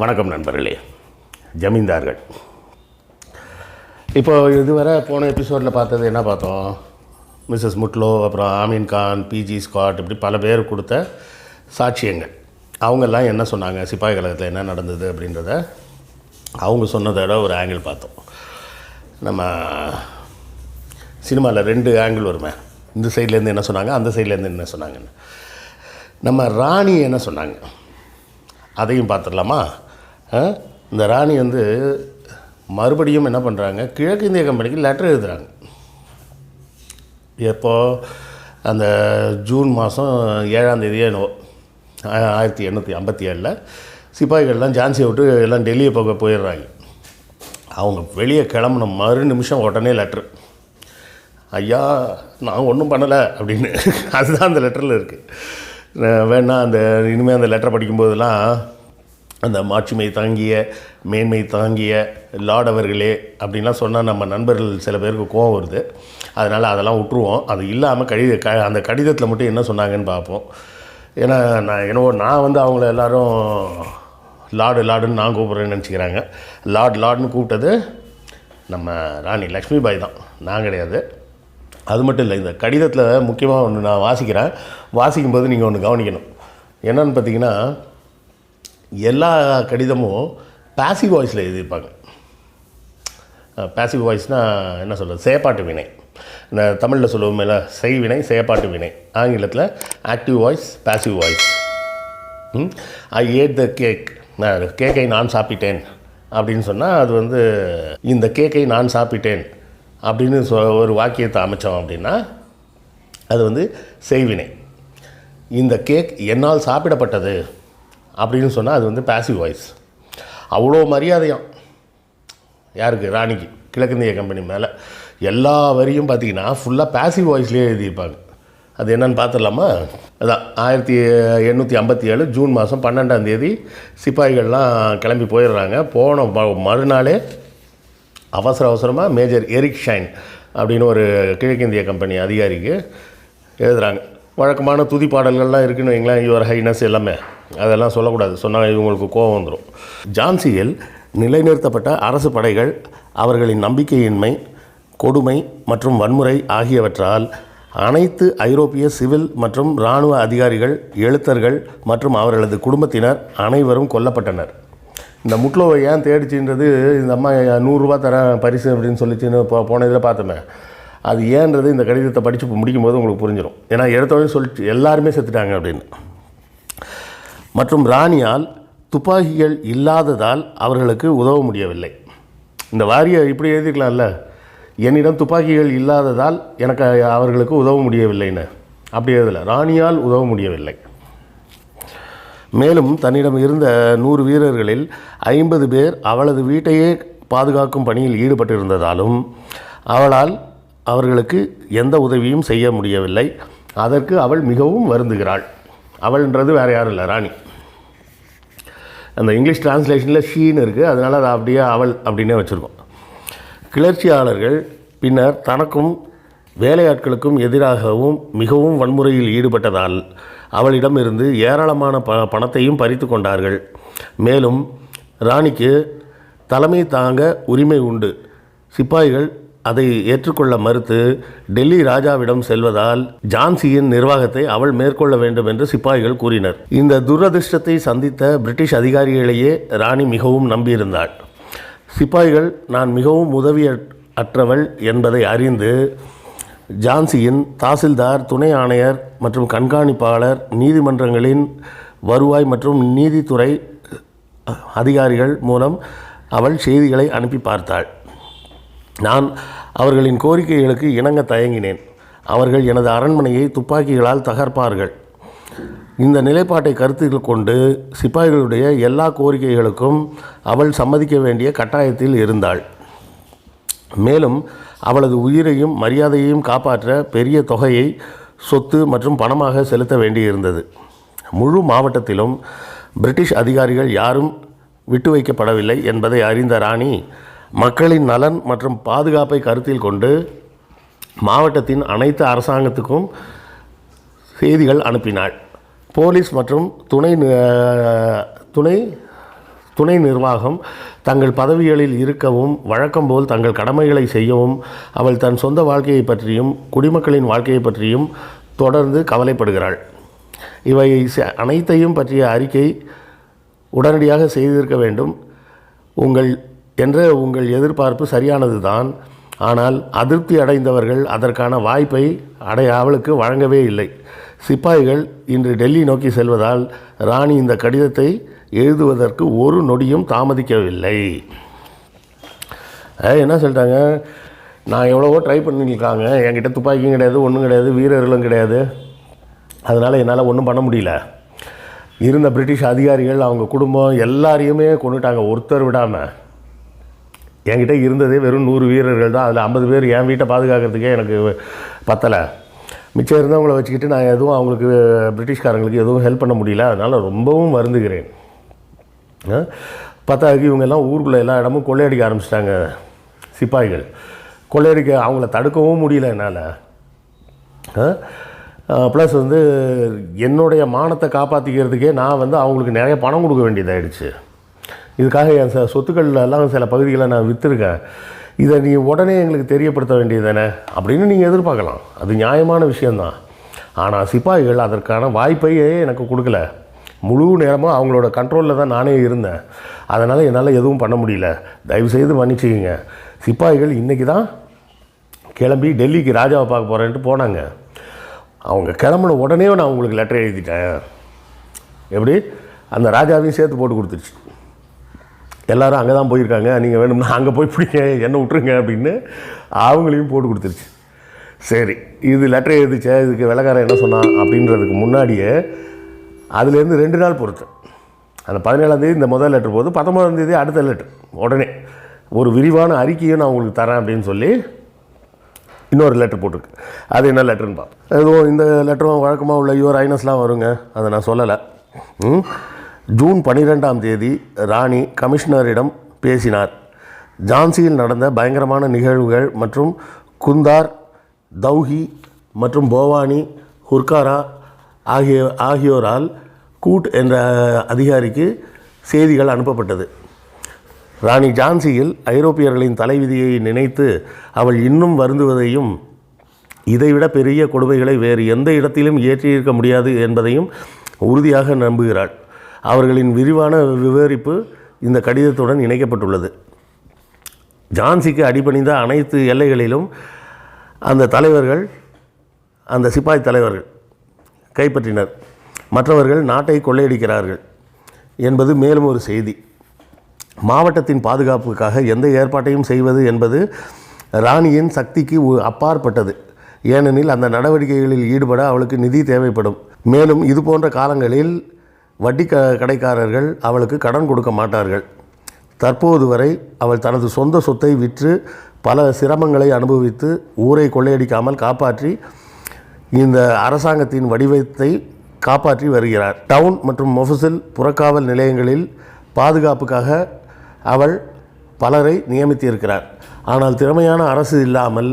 வணக்கம் நண்பர்களே. ஜமீன்தார்கள். இப்போ இதுவரை போன எபிசோடில் பார்த்தது என்ன பார்த்தோம்? மிஸ்ஸஸ் முட்லோ அப்புறம் ஆமீன் கான் பிஜி ஸ்காட் இப்படி பல பேர் கொடுத்த சாட்சியங்கள். அவங்கெல்லாம் என்ன சொன்னாங்க? சிப்பாய் கழகத்தில் என்ன நடந்தது அப்படின்றத அவங்க சொன்னதோட ஒரு ஆங்கிள் பார்த்தோம். நம்ம சினிமாவில் ரெண்டு ஆங்கிள் வருமே. இந்த சைட்லேருந்து என்ன சொன்னாங்க? அந்த சைட்லேருந்து என்ன சொன்னாங்கன்னு. நம்ம ராணி என்ன சொன்னாங்க? அதையும் பார்த்துடலாமா? இந்த ராணி வந்து மறுபடியும் என்ன பண்ணுறாங்க கிழக்கு இந்திய கம்பெனிக்கு லெட்டர் எழுதுகிறாங்க எப்போ? அந்த ஜூன் மாதம் ஏழாம் தேதி என்னவோ. ஆயிரத்தி எண்ணூற்றி ஐம்பத்தி ஏழில் சிப்பாய்கள்லாம் ஜான்சியை விட்டு எல்லாம் டெல்லியை போக போயிடுறாங்க. அவங்க வெளியே கிளம்புன மறு நிமிஷம் உடனே லெட்ரு ஐயா நான் ஒன்றும் பண்ணலை அப்படின்னு. அதுதான் அந்த லெட்டரில் இருக்குது வேணா அந்த இனிமேல் அந்த லெட்டரை படிக்கும்போதெல்லாம் அந்த மாட்சிமை தாங்கிய மேன்மை தாங்கிய லார்ட் அவர்களே அப்படின்லாம் சொன்னால் நம்ம நண்பர்கள் சில பேருக்கு கோவம் வருது. அதனால் அதெல்லாம் விட்டுருவோம் அது இல்லாமல் கடித க அந்த கடிதத்தில் மட்டும் என்ன சொன்னாங்கன்னு பார்ப்போம். ஏன்னா நான் என்னவோ நான் வந்து அவங்கள எல்லோரும் லார்டு லார்டுன்னு நான் கூப்பிட்றேன்னு நினச்சிக்கிறாங்க. லார்ட் லார்டுன்னு கூப்பிட்டது நம்ம ராணி லக்ஷ்மிபாய் தான். நான் கிடையாது. அது மட்டும் இல்லை இந்த கடிதத்தில் முக்கியமாக ஒன்று நான் வாசிக்கிறேன். வாசிக்கும்போது நீங்கள் ஒன்று கவனிக்கணும். என்னென்னு பார்த்தீங்கன்னா எல்லா கடிதமும் பாசிவ் வாய்ஸில் எழுதியிருப்பாங்க. பாசிவ் வாய்ஸ்னால் என்ன சொல்கிறது செயப்பாட்டு வினை. இந்த தமிழில் சொல்லுவோமேல செய்வினை செயப்பாட்டு வினை. ஆங்கிலத்தில் active voice passive voice I ate the cake நான் கேக்கை நான் சாப்பிட்டேன். அப்படின்னு சொன்னால் அது வந்து இந்த கேக்கை நான் சாப்பிட்டேன் அப்படின்னு சொ ஒரு வாக்கியத்தை அமைச்சோம் அப்படின்னா அது வந்து செய்வினை. இந்த கேக் என்னால் சாப்பிடப்பட்டது. அப்படின்னு சொன்னால் அது வந்து பாசிவ் வாய்ஸ் அவ்வளோ மரியாதையாம். யாருக்கு? ராணிக்கு. கிழக்கிந்திய கம்பெனி மேலே. எல்லா வரியும் பார்த்தீங்கன்னா ஃபுல்லாக பேசிவ் வாய்ஸ்லேயே எழுதியிருப்பாங்க. அது என்னன்னு பார்த்துடலாமா அதான் ஆயிரத்தி எண்ணூற்றி ஐம்பத்தி ஏழு ஜூன் மாதம் பன்னெண்டாம் தேதி சிப்பாய்கள்லாம் கிளம்பி போயிடுறாங்க. போன மறுநாளே அவசர அவசரமாக மேஜர் எரிக் ஷைன் அப்படின்னு ஒரு கிழக்கிந்திய கம்பெனி அதிகாரிக்கு எழுதுகிறாங்க வழக்கமான துதி பாடல்கள்லாம் இருக்குன்னு வைங்களேன் யுவர் ஹைனஸ் எல்லாமே. அதெல்லாம் சொல்லக்கூடாது. சொன்னால் இவங்களுக்கு கோபம் வந்துடும் ஜான்சியில் நிலைநிறுத்தப்பட்ட அரசு படைகள் அவர்களின் நம்பிக்கையின்மை கொடுமை மற்றும் வன்முறை ஆகியவற்றால் அனைத்து ஐரோப்பிய சிவில் மற்றும் இராணுவ அதிகாரிகள் எழுத்தர்கள் மற்றும் அவர்களது குடும்பத்தினர் அனைவரும் கொல்லப்பட்டனர். இந்த முட்லோவை ஏன் தேடிச்சுன்றது இந்த அம்மா நூறுரூவா தரேன் பரிசு அப்படின்னு சொல்லிச்சுன்னு போ போன இதில் பார்த்தோமே. அது ஏன்றது இந்த கடிதத்தை படித்து முடிக்கும்போது உங்களுக்கு புரிஞ்சிடும் ஏன்னா எடுத்தவொடனே சொல்லிட்டு எல்லாருமே செத்துட்டாங்க அப்படின்னு. மற்றும் ராணியால் துப்பாக்கிகள் இல்லாததால் அவர்களுக்கு உதவ முடியவில்லை. இந்த வாரியை இப்படி எழுதிக்கலாம்ல என்னிடம் துப்பாக்கிகள் இல்லாததால் எனக்கு அவர்களுக்கு உதவ முடியவில்லைன்னு. அப்படி எழுதலை. ராணியால் உதவ முடியவில்லை. மேலும் தன்னிடம் இருந்த நூறு வீரர்களில் ஐம்பது பேர் அவளது வீட்டையே பாதுகாக்கும் பணியில் ஈடுபட்டிருந்ததாலும் அவளால் அவர்களுக்கு எந்த உதவியும் செய்ய முடியவில்லை. அதற்கு அவள் மிகவும் வருந்துகிறாள். அவள்ன்றது வேறு யாரும் இல்லை ராணி. அந்த இங்கிலீஷ் டிரான்ஸ்லேஷனில் ஷீன்னு இருக்குது அதனால் அதை அப்படியே அவள் அப்படின்னே வச்சுருக்கோம். கிளர்ச்சியாளர்கள் பின்னர் தனக்கும் வேலையாட்களுக்கும் எதிராகவும் மிகவும் வன்முறையில் ஈடுபட்டதால் அவளிடம் இருந்து ஏராளமான ப பணத்தையும் பறித்து கொண்டார்கள். மேலும் ராணிக்கு தலைமை தாங்க உரிமை உண்டு. சிப்பாய்கள் அதை ஏற்றுக்கொள்ள மறுத்து டெல்லி ராஜாவிடம் செல்வதால் ஜான்சியின் நிர்வாகத்தை அவள் மேற்கொள்ள வேண்டும் என்று சிப்பாய்கள் கூறினர். இந்த துரதிர்ஷ்டத்தை சந்தித்த பிரிட்டிஷ் அதிகாரிகளையே ராணி மிகவும் நம்பியிருந்தாள். சிப்பாய்கள் நான் மிகவும் உதவி அற்றவள் என்பதை அறிந்து ஜான்சியின் தாசில்தார் துணை ஆணையர் மற்றும் கண்காணிப்பாளர் நீதிமன்றங்களின் வருவாய் மற்றும் நீதித்துறை அதிகாரிகள் மூலம் அவள் செய்திகளை அனுப்பி பார்த்தாள். நான் அவர்களின் கோரிக்கைகளுக்கு இணங்க தயங்கினேன். அவர்கள் எனது அரண்மனையை துப்பாக்கிகளால் தகர்ப்பார்கள். இந்த நிலைப்பாட்டை கருத்தில் கொண்டு சிப்பாய்களுடைய எல்லா கோரிக்கைகளுக்கும் அவள் சம்மதிக்க வேண்டிய கட்டாயத்தில் இருந்தாள். மேலும் அவளது உயிரையும் மரியாதையையும் காப்பாற்ற பெரிய தொகையை சொத்து மற்றும் பணமாக செலுத்த வேண்டியிருந்தது. முழு மாவட்டத்திலும் பிரிட்டிஷ் அதிகாரிகள் யாரும் விட்டு வைக்கப்படவில்லை என்பதை அறிந்த ராணி மக்களின் நலன் மற்றும் பாதுகாப்பை கருத்தில் கொண்டு மாவட்டத்தின் அனைத்து அரசாங்கத்துக்கும் செய்திகள் அனுப்பினாள். போலீஸ் மற்றும் துணை துணை துணை நிர்வாகம் தங்கள் பதவிகளில் இருக்கவும் வழக்கம் போல் தங்கள் கடமைகளை செய்யவும் அவள் தன் சொந்த வாழ்க்கையை பற்றியும் குடிமக்களின் வாழ்க்கையை பற்றியும் தொடர்ந்து கவலைப்படுகிறாள். இவை அனைத்தையும் பற்றிய அறிக்கை உடனடியாக செய்திருக்க வேண்டும். உங்கள் என்ற உங்கள் எதிர்பார்ப்பு சரியானது தான் ஆனால் அதிருப்தி அடைந்தவர்கள் அதற்கான வாய்ப்பை அடைய அவளுக்கு வழங்கவே இல்லை. சிப்பாய்கள் இன்று டெல்லி நோக்கி செல்வதால் ராணி இந்த கடிதத்தை எழுதுவதற்கு ஒரு நொடியும் தாமதிக்கவில்லை. என்ன சொல்லிட்டாங்க? நான் எவ்வளவோ ட்ரை பண்ணியிருக்காங்க என்கிட்ட துப்பாக்கியும் கிடையாது ஒன்றும் கிடையாது வீரர்களும் கிடையாது. அதனால் என்னால் ஒன்றும் பண்ண முடியல. இருந்த பிரிட்டிஷ் அதிகாரிகள் அவங்க குடும்பம் எல்லாரையுமே கொண்டுட்டாங்க ஒருத்தர் விடாமல் என்கிட்ட இருந்ததே வெறும் நூறு வீரர்கள் தான். அதில் ஐம்பது பேர் என் வீட்டை பாதுகாக்கிறதுக்கே எனக்கு பத்தலை. மிச்சம் இருந்தவங்கள வச்சுக்கிட்டு நான் எதுவும் அவங்களுக்கு பிரிட்டிஷ்காரங்களுக்கு எதுவும் ஹெல்ப் பண்ண முடியல. அதனால் ரொம்பவும் வருந்துகிறேன். ஆ? இவங்கெல்லாம் ஊருக்குள்ளே எல்லா இடமும் கொள்ளையடிக்க ஆரம்பிச்சிட்டாங்க சிப்பாய்கள். கொள்ளையடிக்க அவங்கள தடுக்கவும் முடியல என்னால். ப்ளஸ் வந்து என்னுடைய மானத்தை காப்பாற்றிக்கிறதுக்கே நான் வந்து அவங்களுக்கு நிறைய பணம் கொடுக்க வேண்டியதாகிடுச்சு இதுக்காக என் ச சொத்துக்கள்லாம் சில பகுதிகளை நான் விற்றுருக்கேன் இதை நீ உடனே எங்களுக்கு தெரியப்படுத்த வேண்டியது தானே அப்படின்னு நீங்கள் எதிர்பார்க்கலாம். அது நியாயமான விஷயந்தான் ஆனால் சிப்பாய்கள் அதற்கான வாய்ப்பையே எனக்கு கொடுக்கல. முழு நேரமும் அவங்களோட கண்ட்ரோலில் தான் நானே இருந்தேன். அதனால் என்னால் எதுவும் பண்ண முடியல. தயவுசெய்து மன்னிச்சுக்கிங்க. சிப்பாய்கள் இன்றைக்கி தான் கிளம்பி டெல்லிக்கு ராஜாவை பார்க்க போகிறேன்ட்டு போனாங்க. அவங்க கிளம்புன உடனே நான் உங்களுக்கு லெட்டர் எழுதிட்டேன். எப்படி? அந்த ராஜாவையும் சேர்த்து போட்டு கொடுத்துருச்சு. எல்லாரும் அங்கே தான் போயிருக்காங்க நீங்கள் வேணும்னா அங்கே போய் பிடிங்க என்ன விட்ருங்க அப்படின்னு அவங்களையும் போட்டு கொடுத்துருச்சு. சரி இது லெட்டர் எழுதிச்சே இதுக்கு விலகாரம் என்ன சொன்னான் அப்படின்றதுக்கு முன்னாடியே அதுலேருந்து ரெண்டு நாள் பொறுத்து. அந்த பதினேழாந்தேதி இந்த முதல் லெட்டர் போது பத்தொன்பதாம் தேதி அடுத்த லெட்டர் உடனே ஒரு விரிவான அறிக்கையும் நான் உங்களுக்கு தரேன் அப்படின்னு சொல்லி இன்னொரு லெட்டர் போட்டிருக்கு. அது என்ன லெட்டர்னு பார்ப்போம். எதுவும் இந்த லெட்டரும் வழக்கமாக உள்ள யுவர் ஐனஸ்லாம் வருங்க அதை நான் சொல்லலை. ம்? ஜூன் பனிரெண்டாம் தேதி ராணி கமிஷனரிடம் பேசினார். ஜான்சியில் நடந்த பயங்கரமான நிகழ்வுகள் மற்றும் குந்தார் தௌஹி மற்றும் போவானி ஹுர்காரா ஆகிய ஆகியோரால் கூட் என்ற அதிகாரிக்கு செய்திகள் அனுப்பப்பட்டது. ராணி ஜான்சியில் ஐரோப்பியர்களின் தலைவிதியை நினைத்து அவள் இன்னும் வருந்துவதையும் இதைவிட பெரிய கொடுமைகளை வேறு எந்த இடத்திலும் ஏற்றியிருக்க முடியாது என்பதையும் உறுதியாக நம்புகிறாள். அவர்களின் விரிவான விவரிப்பு இந்த கடிதத்துடன் இணைக்கப்பட்டுள்ளது. ஜான்சிக்கு அடிபணிந்த அனைத்து எல்லைகளிலும் அந்த தலைவர்கள் அந்த சிப்பாய் தலைவர்கள் கைப்பற்றினர். மற்றவர்கள் நாட்டை கொள்ளையடிக்கிறார்கள் என்பது மேலும் ஒரு செய்தி. மாவட்டத்தின் பாதுகாப்புக்காக எந்த ஏற்பாட்டையும் செய்வது என்பது ராணியின் சக்திக்கு உ- அப்பாற்பட்டது. ஏனெனில் அந்த நடவடிக்கைகளில் ஈடுபட அவளுக்கு நிதி தேவைப்படும். மேலும் இது போன்ற காலங்களில் வட்டி க கடைக்காரர்கள் அவளுக்கு கடன் கொடுக்க மாட்டார்கள். தற்போது வரை அவள் தனது சொந்த சொத்தை விற்று பல சிரமங்களை அனுபவித்து ஊரை கொள்ளையடிக்காமல் காப்பாற்றி இந்த அரசாங்கத்தின் வடிவத்தை காப்பாற்றி வருகிறார். டவுன் மற்றும் மொஃபசில் புறக்காவல் நிலையங்களில் பாதுகாப்புக்காக அவள் பலரை நியமித்திருக்கிறார். ஆனால் திறமையான அரசு இல்லாமல்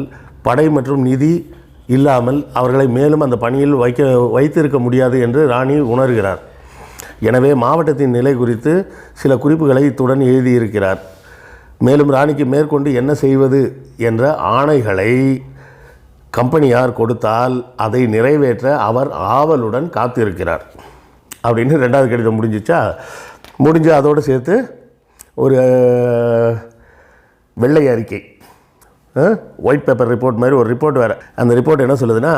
படை மற்றும் நிதி இல்லாமல் அவர்களை மேலும் அந்த பணியில் வைக்க வைத்திருக்க முடியாது என்று ராணி உணர்கிறார். எனவே மாவட்டத்தின் நிலை குறித்து சில குறிப்புகளை இத்துடன் எழுதியிருக்கிறார். மேலும் ராணிக்கு மேற்கொண்டு என்ன செய்வது என்ற ஆணைகளை கம்பெனியார் கொடுத்தால் அதை நிறைவேற்ற அவர் ஆவலுடன் காத்திருக்கிறார். அப்படின்னு ரெண்டாவது கடிதம் முடிஞ்சிச்சா? முடிஞ்சு அதோடு சேர்த்து ஒரு வெள்ளை அறிக்கை. ஒயிட் பேப்பர் ரிப்போர்ட் மாதிரி ஒரு ரிப்போர்ட் வேறு. அந்த ரிப்போர்ட் என்ன சொல்லுதுன்னா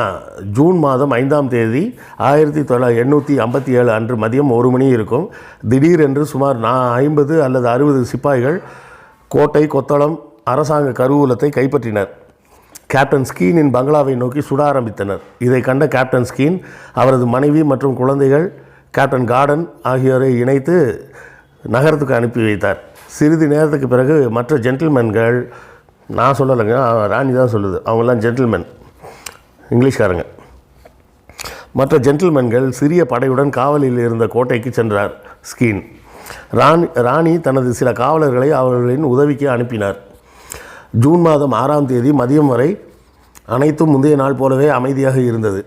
ஜூன் மாதம் ஐந்தாம் தேதி ஆயிரத்தி தொள்ளாயிரத்தி எண்ணூற்றி ஐம்பத்தி ஏழு அன்று மதியம் ஒரு மணி இருக்கும். திடீரென்று சுமார் நான் ஐம்பது அல்லது அறுபது சிப்பாய்கள் கோட்டை கொத்தளம் அரசாங்க கருவூலத்தை கைப்பற்றினர். கேப்டன் ஸ்கீனின் பங்களாவை நோக்கி சுட ஆரம்பித்தனர். இதை கண்ட கேப்டன் ஸ்கீன் அவரது மனைவி மற்றும் குழந்தைகள் கேப்டன் கார்டன் ஆகியோரை இணைத்து நகரத்துக்கு அனுப்பி வைத்தார். சிறிது நேரத்துக்கு பிறகு மற்ற ஜென்டில்மேன்கள் நான் சொல்லலைங்க ராணி தான் சொல்லுது. அவங்கெல்லாம் ஜென்டில்மேன் இங்கிலீஷ்காரங்க. மற்ற ஜென்டில்மேன்கள் சிறிய படையுடன் காவலில் இருந்த கோட்டைக்கு சென்றார் ஸ்கீன். ராணி ராணி தனது சில காவலர்களை அவர்களின் உதவிக்கு அனுப்பினார். ஜூன் மாதம் ஆறாம் தேதி மதியம் வரை அனைத்தும் முந்தைய நாள் போலவே அமைதியாக இருந்தது.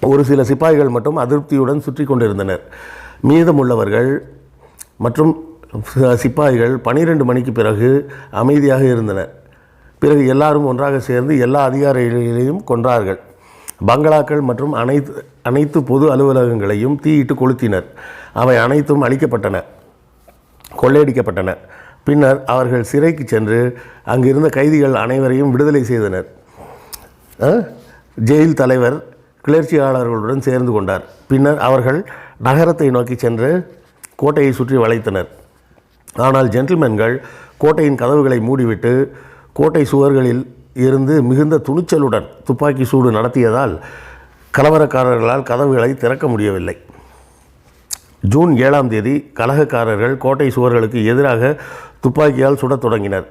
ஒரு சில சிப்பாய்கள் மட்டும் அதிருப்தியுடன் சுற்றி கொண்டிருந்தனர். மீதமுள்ளவர்கள் மற்றும் சிப்பாய்கள் பனிரெண்டு மணிக்கு பிறகு அமைதியாக இருந்தனர் பிறகு எல்லாரும் ஒன்றாக சேர்ந்து எல்லா அதிகாரிகளையும் கொன்றார்கள். பங்களாக்கள் மற்றும் அனைத்து அனைத்து பொது அலுவலகங்களையும் தீயிட்டு கொளுத்தினர். அவை அனைத்தும் அழிக்கப்பட்டன கொள்ளையடிக்கப்பட்டன. பின்னர் அவர்கள் சிறைக்கு சென்று அங்கிருந்த கைதிகள் அனைவரையும் விடுதலை செய்தனர். ஜெயில் தலைவர் கிளர்ச்சியாளர்களுடன் சேர்ந்து கொண்டார். பின்னர் அவர்கள் நகரத்தை நோக்கி சென்று கோட்டையை சுற்றி வளைத்தனர். ஆனால் ஜென்டில்மேன்கள் கோட்டையின் கதவுகளை மூடிவிட்டு கோட்டை சுவர்களில் இருந்து மிகுந்த துணிச்சலுடன் துப்பாக்கி சூடு நடத்தியதால் கலவரக்காரர்களால் கதவுகளை திறக்க முடியவில்லை. ஜூன் ஏழாம் தேதி கலகக்காரர்கள் கோட்டை சுவர்களுக்கு எதிராக துப்பாக்கியால் சுடத் தொடங்கினர்.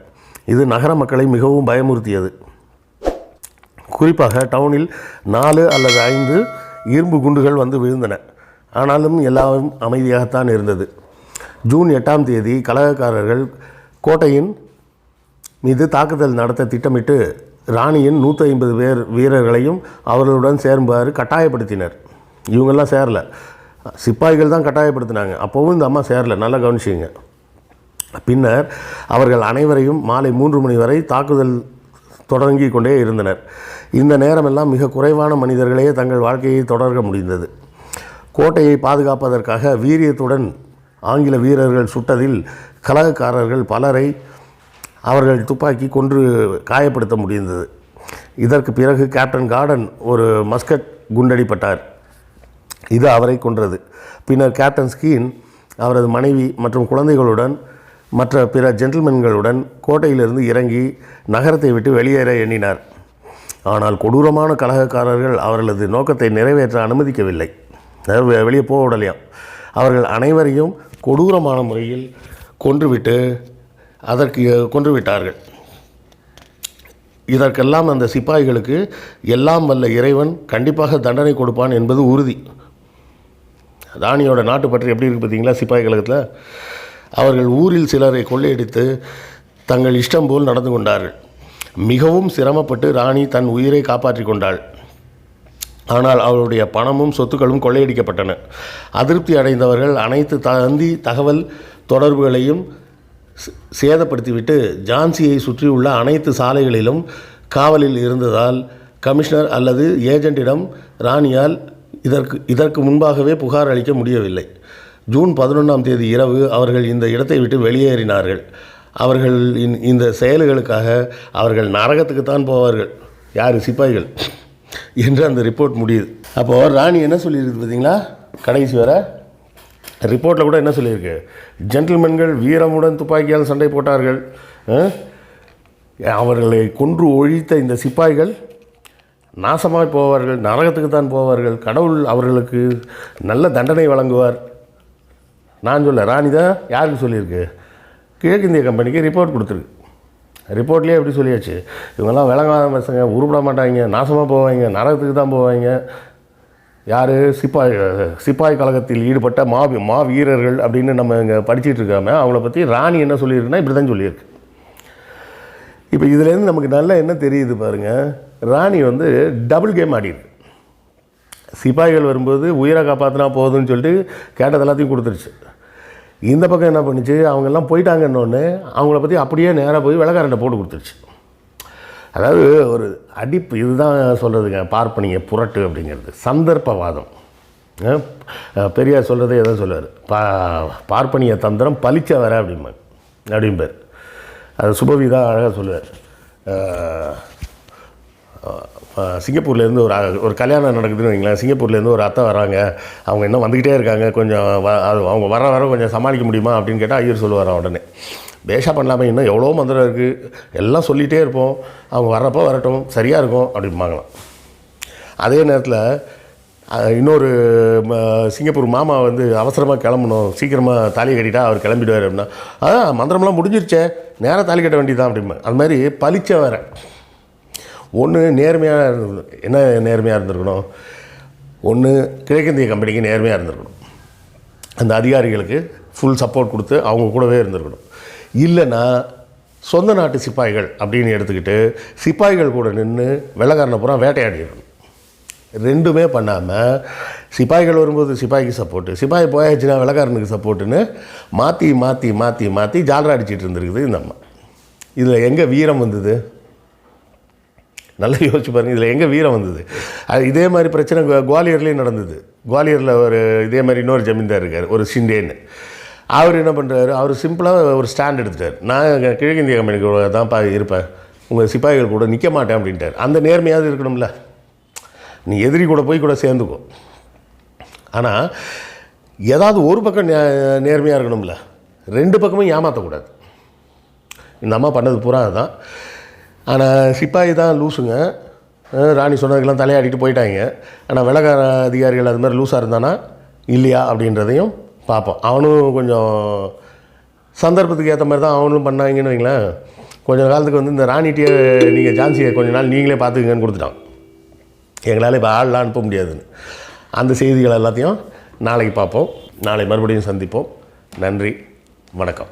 இது நகர மக்களை மிகவும் பயமுறுத்தியது. குறிப்பாக டவுனில் நாலு அல்லது ஐந்து இரும்பு குண்டுகள் வந்து விழுந்தன. ஆனாலும் எல்லாம் அமைதியாகத்தான் இருந்தது. ஜூன் எட்டாம் தேதி கலகக்காரர்கள் கோட்டையின் மீது தாக்குதல் நடத்த திட்டமிட்டு ராணியின் நூற்றி ஐம்பது பேர் வீரர்களையும் அவர்களுடன் சேருமாறு கட்டாயப்படுத்தினர். இவங்கெல்லாம் சேரல. சிப்பாய்கள் தான் கட்டாயப்படுத்தினாங்க. அப்போவும் இந்த அம்மா சேரல. நல்லா கவனிச்சிங்க. பின்னர் அவர்கள் அனைவரையும் மாலை மூன்று மணி வரை தாக்குதல் தொடங்கி கொண்டே இருந்தனர். இந்த நேரமெல்லாம் மிக குறைவான மனிதர்களே தங்கள் வாழ்க்கையை தொடர முடிந்தது. கோட்டையை பாதுகாப்பதற்காக வீரியத்துடன் ஆங்கில வீரர்கள் சுட்டதில் கலகக்காரர்கள் பலரை அவர்கள் துப்பாக்கி கொன்று காயப்படுத்த முடிந்தது. இதற்கு பிறகு கேப்டன் கார்டன் ஒரு மஸ்கட் குண்டடிப்பட்டார். இது அவரை கொன்றது. பின்னர் கேப்டன் ஸ்கீன் அவரது மனைவி மற்றும் குழந்தைகளுடன் மற்ற பிற ஜென்டில்மென்களுடன் கோட்டையிலிருந்து இறங்கி நகரத்தை விட்டு வெளியேற எண்ணினார். ஆனால் கொடூரமான கலகக்காரர்கள் அவர்களது நோக்கத்தை நிறைவேற்ற அனுமதிக்கவில்லை. வெளியே போக விடலையாம். அவர்கள் அனைவரையும் கொடூரமான முறையில் கொன்றுவிட்டு அதற்கு கொன்று விட்டார்கள் இதற்கெல்லாம் அந்த சிப்பாய்களுக்கு எல்லாம் வல்ல இறைவன் கண்டிப்பாக தண்டனை கொடுப்பான் என்பது உறுதி. ராணியோட நாட்டு பற்றி எப்படி இருக்கு பார்த்தீங்களா சிப்பாய் கழகத்தில்? அவர்கள் ஊரில் சிலரை கொள்ளையடித்து தங்கள் இஷ்டம் போல் நடந்து கொண்டார்கள். மிகவும் சிரமப்பட்டு ராணி தன் உயிரை காப்பாற்றிக் கொண்டாள். ஆனால் அவருடைய பணமும் சொத்துக்களும் கொள்ளையடிக்கப்பட்டன. அதிருப்தி அடைந்தவர்கள் அனைத்து தந்தி தகவல் தொடர்புகளையும் சேதப்படுத்திவிட்டு ஜான்சியை சுற்றியுள்ள அனைத்து சாலைகளிலும் காவலில் இருந்ததால் கமிஷனர் அல்லது ஏஜென்ட்டிடம் ராணியால் இதற்கு இதற்கு முன்பாகவே புகார் அளிக்க முடியவில்லை. ஜூன் பதினொன்றாம் தேதி இரவு அவர்கள் இந்த இடத்தை விட்டு வெளியேறினார்கள். அவர்கள் இந்த- இந்த செயல்களுக்காக அவர்கள் நரகத்துக்குத்தான் போவார்கள். யார்? சிப்பாய்கள். என்று அந்த ரிப்போர்ட் முடியுது. அப்போது ராணி என்ன சொல்லியிருக்கு பார்த்தீங்களா? கடைசி வர ரிப்போர்ட்டில் கூட என்ன சொல்லியிருக்கு? ஜென்டில்மென்கள் வீரமுடன் துப்பாக்கியால் சண்டை போட்டார்கள். அவர்களை கொன்று ஒழித்த இந்த சிப்பாய்கள் நாசமாய் போவார்கள் நரகத்துக்கு தான் போவார்கள். கடவுள் அவர்களுக்கு நல்ல தண்டனை வழங்குவார். நான் சொல்ல ராணி தான் யாருக்கு சொல்லியிருக்கு? கிழக்கிந்திய கம்பெனிக்கு ரிப்போர்ட் கொடுத்துருக்கு. ரிப்போர்ட்லேயே எப்படி சொல்லியாச்சு. இவங்கெல்லாம் விளங்காத பசங்க உருப்பிட மாட்டாங்க நாசமாக போவாங்க நரகத்துக்கு தான் போவாங்க. யார்? சிப்பாய் சிப்பாய் கழகத்தில் ஈடுபட்ட மா மா வீரர்கள் அப்படின்னு நம்ம இங்கே படிச்சுட்டு இருக்காம அவங்கள பற்றி ராணி என்ன சொல்லியிருக்குன்னா இப்படி தான் சொல்லியிருக்கு. இப்போ இதுலேருந்து நமக்கு நல்லா என்ன தெரியுது பாருங்கள் ராணி வந்து டபுள் கேம் ஆடிருக்கு சிப்பாய்கள் வரும்போது உயிரை காப்பாற்றினா போதும்னு சொல்லிட்டு கேட்டது எல்லாத்தையும் கொடுத்துருச்சு. இந்த பக்கம் என்ன பண்ணுச்சு? அவங்கெல்லாம் போயிட்டாங்கன்னொன்று அவங்கள பற்றி அப்படியே நேராக போய் வெள்ளக்காரன்ட்ட போட்டு கொடுத்துருச்சு. அதாவது ஒரு அடிப்பு இதுதான் சொல்கிறதுங்க பார்ப்பனிய புரட்டு அப்படிங்கிறது. சந்தர்ப்பவாதம். பெரியார் சொல்கிறதே எதோ சொல்லுவார். பா பார்ப்பனிய தந்திரம் பலிச்ச வர அப்படிம்பாங்க அப்படிம்பார். அது சுபவிதா அழகாக சொல்லுவார். சிங்கப்பூர்லேருந்து ஒரு ஒரு கல்யாணம் நடக்குதுன்னு வைங்களேன் சிங்கப்பூர்லேருந்து ஒரு அத்தை வராங்க. அவங்க இன்னும் வந்துக்கிட்டே இருக்காங்க. கொஞ்சம் அது அவங்க வர வர கொஞ்சம் சமாளிக்க முடியுமா அப்படின்னு கேட்டால் ஐயர் சொல்லுவாராம் உடனே. பேஷா பண்ணலாமே? இன்னும் எவ்வளோ மந்திரம் இருக்குது எல்லாம் சொல்லிகிட்டே இருப்போம். அவங்க வர்றப்போ வரட்டும். சரியாக இருக்கும் அப்படிம்பாங்களாம். அதே நேரத்தில் இன்னொரு சிங்கப்பூர் மாமா வந்து அவசரமாக கிளம்பணும். சீக்கிரமாக தாலி கட்டிட்டா அவர் கிளம்பிடுவார் அப்படின்னா அதான் மந்திரம்லாம் முடிஞ்சிருச்சே. நேராக தாலி கட்ட வேண்டியதான் அப்படிம்பேன் அது மாதிரி பளிச்ச வேறு. ஒன்று நேர்மையாக என்ன நேர்மையாக இருந்திருக்கணும்? ஒன்று கிழக்கிந்திய கம்பெனிக்கு நேர்மையாக இருந்திருக்கணும். அந்த அதிகாரிகளுக்கு ஃபுல் சப்போர்ட் கொடுத்து அவங்க கூடவே இருந்திருக்கணும். இல்லைன்னா சொந்த நாட்டு சிப்பாய்கள் அப்படின்னு எடுத்துக்கிட்டு சிப்பாய்கள் கூட நின்று வெள்ளக்காரனை பூரா வேட்டையாடிடணும். ரெண்டுமே பண்ணாமல் சிப்பாய்கள் வரும்போது சிப்பாய்க்கு சப்போர்ட்டு சிப்பாய் போயாச்சுன்னா வெள்ளக்காரனுக்கு சப்போர்ட்டுன்னு மாற்றி மாற்றி மாற்றி மாற்றி ஜாலரா அடிச்சிட்டு இருந்திருக்குது இந்த அம்மா. இதில் எங்கே வீரம் வந்தது? நல்லா யோசிச்சு பாருங்கள் இதில் எங்கே வீரம் வந்தது? அது இதே மாதிரி பிரச்சனை குவாலியர்லேயும் நடந்தது. குவாலியரில் ஒரு இதே மாதிரி இன்னொரு ஜமீன்தார் இருக்கார் ஒரு சிண்டேன்னு. அவர் என்ன பண்ணுறாரு அவர் சிம்பிளாக ஒரு ஸ்டாண்ட் எடுத்துட்டார். நான் இங்க கிழக்கிந்திய கம்பெனிக்கு தான் பா இருப்பேன். உங்கள் சிப்பாய்கள் கூட நிற்க மாட்டேன் அப்படின்ட்டார். அந்த நேர்மையாவது இருக்கணும்ல. நீ எதிரி கூட போய் கூட சேர்ந்துக்கும் ஆனால் ஏதாவது ஒரு பக்கம் நே- நேர்மையாக இருக்கணும்ல. ரெண்டு பக்கமும் ஏமாற்றக்கூடாது இந்த அம்மா பண்ணது பூரா அதுதான் ஆனால் சிப்பாய் தான் லூசுங்க. ராணி சொன்னதுக்கெல்லாம் தலையாடிட்டு போயிட்டாங்க. ஆனால் வெள்ளக்கார அதிகாரிகள் அது மாதிரி லூஸாக இருந்தானா? இல்லையா அப்படின்றதையும் பார்ப்போம். அவனும் கொஞ்சம் சந்தர்ப்பத்துக்கு ஏற்ற மாதிரி தான் அவனும் பண்ணாங்கன்னு வைங்களேன். கொஞ்ச காலத்துக்கு வந்து இந்த ராணிட்டியை நீங்கள் ஜான்சியை கொஞ்ச நாள் நீங்களே பார்த்துக்கங்கன்னு கொடுத்துட்டான். எங்களால் இப்போ ஆள்லாம் அனுப்ப முடியாதுன்னு. அந்த செய்திகள் எல்லாத்தையும் நாளைக்கு பார்ப்போம். நாளை மறுபடியும் சந்திப்போம். நன்றி. வணக்கம்.